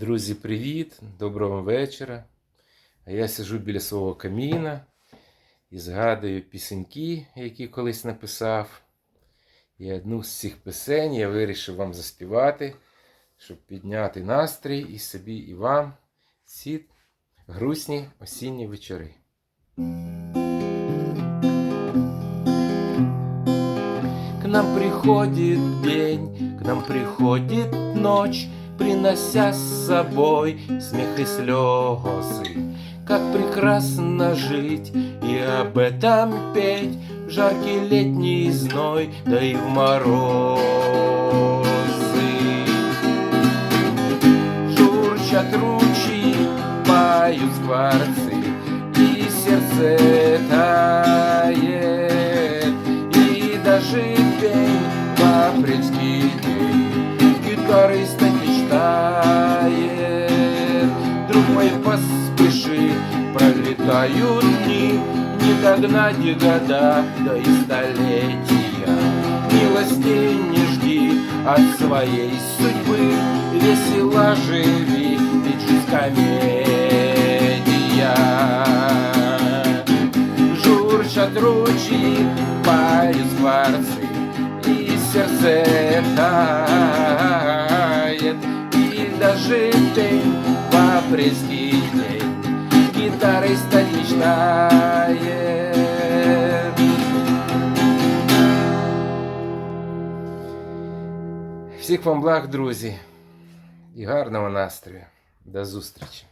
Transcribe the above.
Друзі, привіт! Доброго вечора. А я сиджу біля свого каміна і згадую пісеньки, які колись написав. І одну з цих пісень я вирішив вам заспівати, щоб підняти настрій і собі, і вам ці грустні осінні вечори. К нам приходит день, к нам приходит ночь, Принося с собой смех и слезы. Как прекрасно жить и об этом петь В жаркий летний зной, да и в морозы. Журчат ручьи, поют скворцы, И сердце тает, И даже пень в апрельский день Гитарой мой, поспеши, пролетают дни Не догнать и года, да и столетия. Милости не жди от своей судьбы Весело живи, ведь жизнь комедия. Журчат ручьи, поют скворцы И сердце тает. И даже в апрельский день Гитарой стать мечтает Всіх вам благ, друзі, і гарного настрою. До зустрічі!